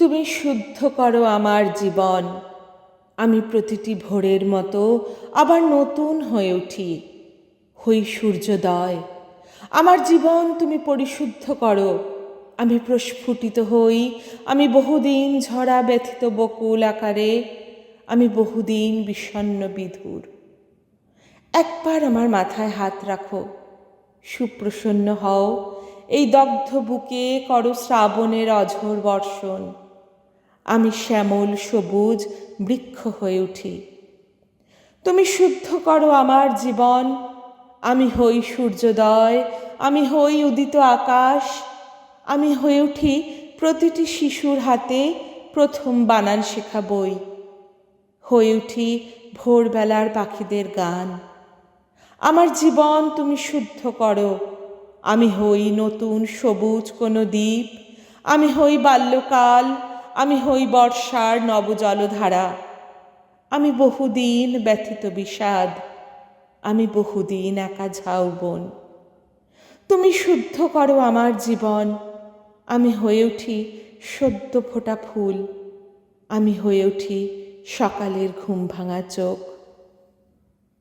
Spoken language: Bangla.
তুমি শুদ্ধ করো আমার জীবন। আমি প্রতিটি ভোরের মতো আবার নতুন হয়ে উঠি। হই সূর্যোদয়, আমার জীবন তুমি পরিশুদ্ধ করো। আমি প্রস্ফুটিত হই, আমি বহুদিন ঝরা ব্যথিত বকুল আকারে। আমি বহুদিন বিষণ্ন বিধুর। একবার আমার মাথায় হাত রাখো, সুপ্রসন্ন হও। এই দগ্ধ বুকে করো শ্রাবণের অঝোর বর্ষণ। আমি শ্যামল সবুজ বৃক্ষ হয়ে উঠি। তুমি শুদ্ধ করো আমার জীবন, আমি হই সূর্যোদয়, আমি হই উদিত আকাশ, আমি হয়ে উঠি প্রতিটি শিশুর হাতে প্রথম বানান শেখা বই। হয়ে উঠি ভোরবেলার পাখিদের গান। আমার জীবন তুমি শুদ্ধ করো, আমি হই নতুন সবুজ কোনো দ্বীপ, আমি হই বাল্যকাল আমি হই বর্ষার নবজলধারা। আমি বহুদিন ব্যথিত বিষাদ। আমি বহুদিন একা ঝাউবন তুমি শুদ্ধ করো আমার জীবন। আমি হয়ে উঠি সদ্য ফোটা ফুল। আমি হয়ে উঠি সকালের ঘুম ভাঙা চোখ।